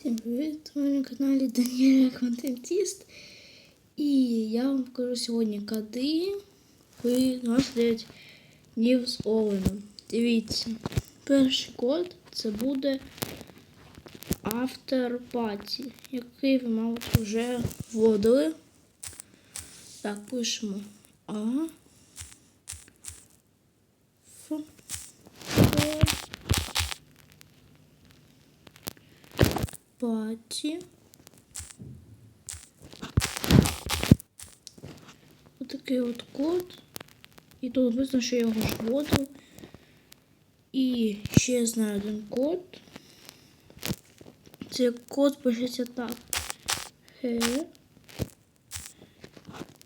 Всім привіт! Ви на каналі Даніеля Контентіст. І я вам покажу сьогодні коди ви 29 днів з Оленом. Дивіться, перший код це буде After Party, який ви, мабуть, вже вводили. Так, пишемо А. Паті. Отакий от код. І тут написано, що я його ж вводив. І ще я знаю один код. Цей код пишеться так. Х.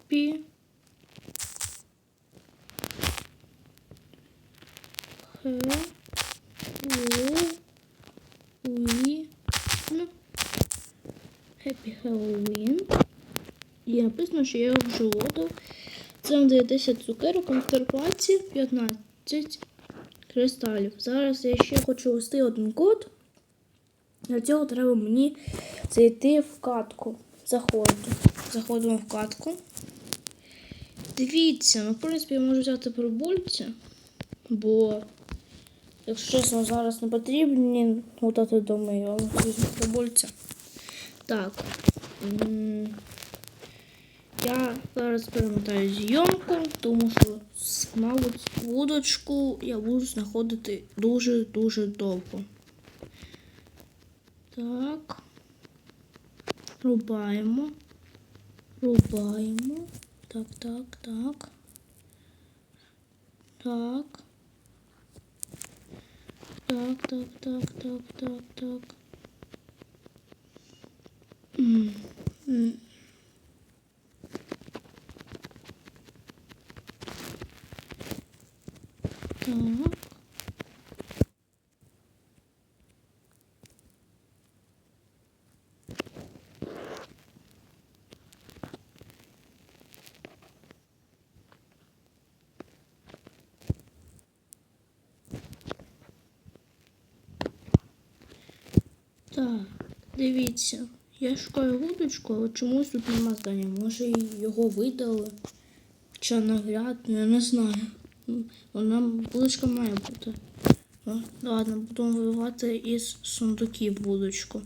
Пі. У. Уї. Ну. Halloween. І написано, що я його вже. Це вам дає 10 цукерок, в терплаці 15 кристалів. Зараз я ще хочу ввести один код. Для цього треба мені зайти в катку. Заходжу. Заходимо в катку. Дивіться, ну, в принципі, я можу взяти прибульця, бо, якщо чесно, зараз не потрібні лутати доми, я візьму прибульця. Так. Я зараз перемотаю зйомку, тому що, мабуть, вудочку я буду знаходити дуже-дуже довго. Так. Рубаємо. Рубаємо. Так, так, так. Так. Так, так, так, так, так, так. Так. Так, дивіться. Я шукаю вудочку, але чомусь тут нема здання. Може його видали. Хоча нагляд, ну, я не знаю. Вона вудочка має бути. О, ладно, будемо вибивати із сундуків вудочку.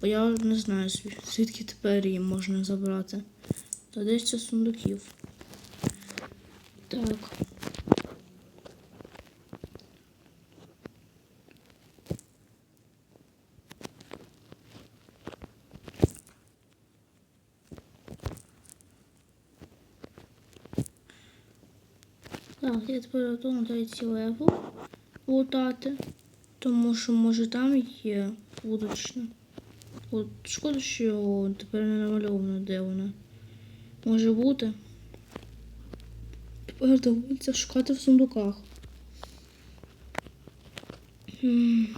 Бо я не знаю, звідки тепер її можна забрати. Та десь це сундуків. Так. Так, я тепер готова третій левел лутати, тому що може там є вудочна. От шкода, що тепер не намальовано, де вона. Може бути. Тепер доводиться шукати в сундуках. М.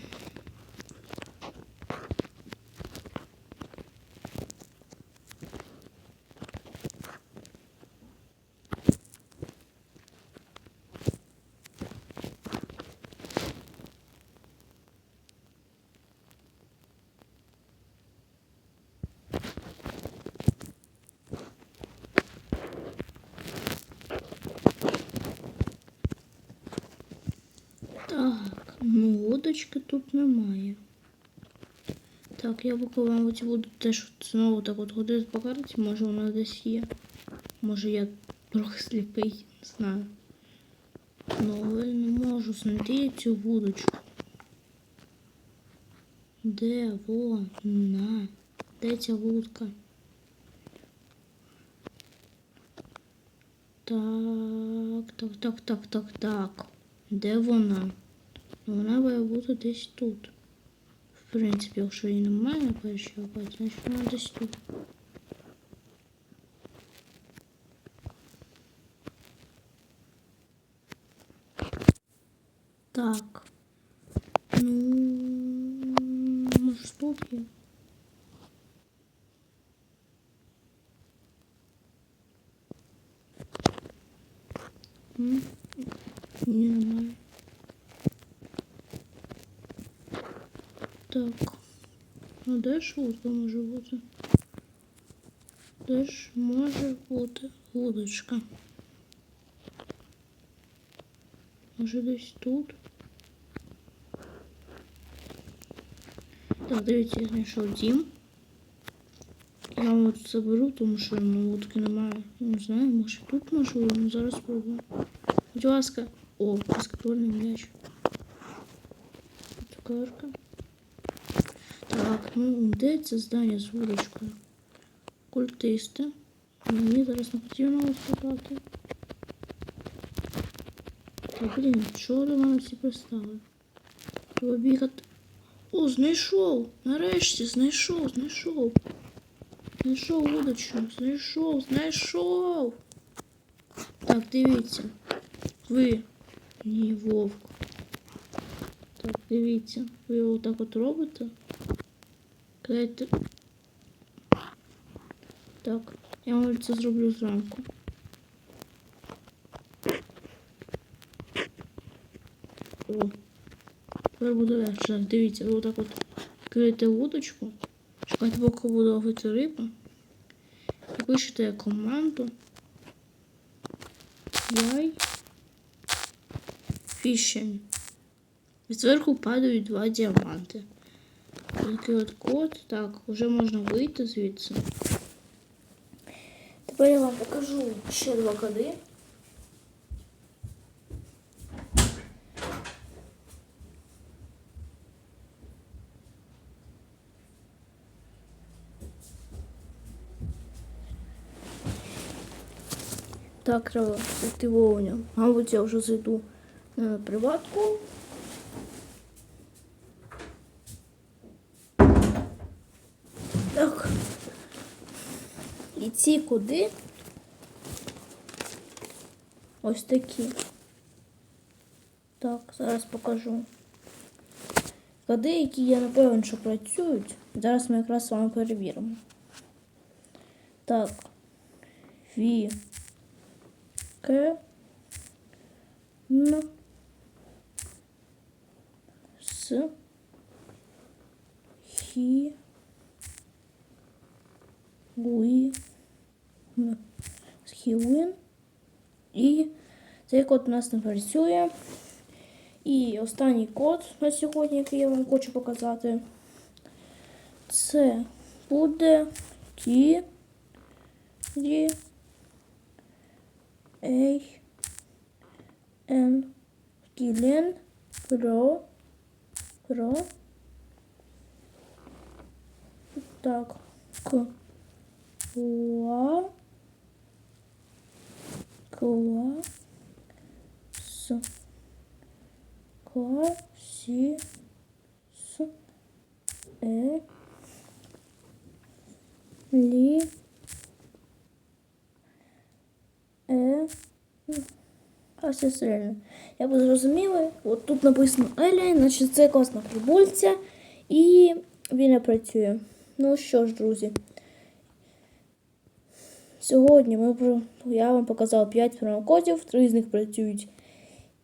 Так, ну водочки тут немає. Так, я поки, мабуть, буду теж знову так от ходити по може вона десь є. Може я трохи сліпий, не знаю. Ну, але не можу знайти цю вудочку. Де вона? Де ця вудка? Так, так, так, так, так, так. Де вона? Ну, Вона має бути десь тут. В принципі, якщо її немає на першій локації, значить вона десь тут. Так. Ну, може тут є? М? Ні, Так. Ну де ж вудка може бути? Де ж може бути вудочка? Може десь тут? Так, дивіться, я знайшов дім. Я вам от заберу, тому що ну, вудки немає. Не знаю, може тут можу, ну зараз спробую. Будь ласка. О, баскетбольний м'яч. Цукерка. Так, ну де це здання з вудочкою? Культисти. Мені зараз не потрібно виступати. Та блін, чого до мене всі пристали? Треба бігати. О, знайшов! Нарешті знайшов, знайшов. Знайшов вудочку, знайшов, знайшов. Так, дивіться. Ви. Ні, вовк. Так, дивіться. Ви отак от робите. Кидайте. Так, я вам це зроблю зранку. О, тепер буде легше. Дивіться, ви отак от кидаєте вудочку. Чекайте, поки буде ловити рибу. І пишете команду. Яй. Фішинг. І зверху падають два діаманти. Такий от код. Так, вже можна вийти звідси. Тепер я вам покажу ще два коди. Так, треба активовування. Мабуть, я вже зайду на приватку. Так. І ці коди ось такі. Так, зараз покажу. Коди, які я напевно, що працюють. Зараз ми якраз з вами перевіримо. Так. Ві. К. Н. С. Хі. Луї. М. Схілин. І цей код у нас не працює. І останній код на сьогодні, який я вам хочу показати, це буде Кі. Ді. Ей. Н. Кілен. Про. Про. Так. К. Кла. С. Кла. Сі. С. Е. Лі. Е. А все сильно. Я ви зрозуміли, от тут написано Елі, значить це класна прибульця, і він не працює. Ну що ж, друзі. Сьогодні ми про- я вам показав 5 промокодів, 3 з них працюють.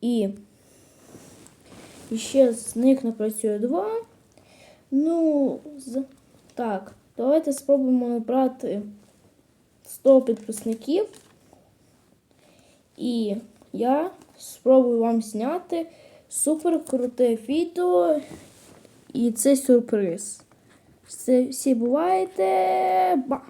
І, і ще з них не працює 2. Ну, з... так, давайте спробуємо набрати 100 підписників. І я спробую вам зняти супер круте відео. І це сюрприз. Все, всі буваєте. Ба!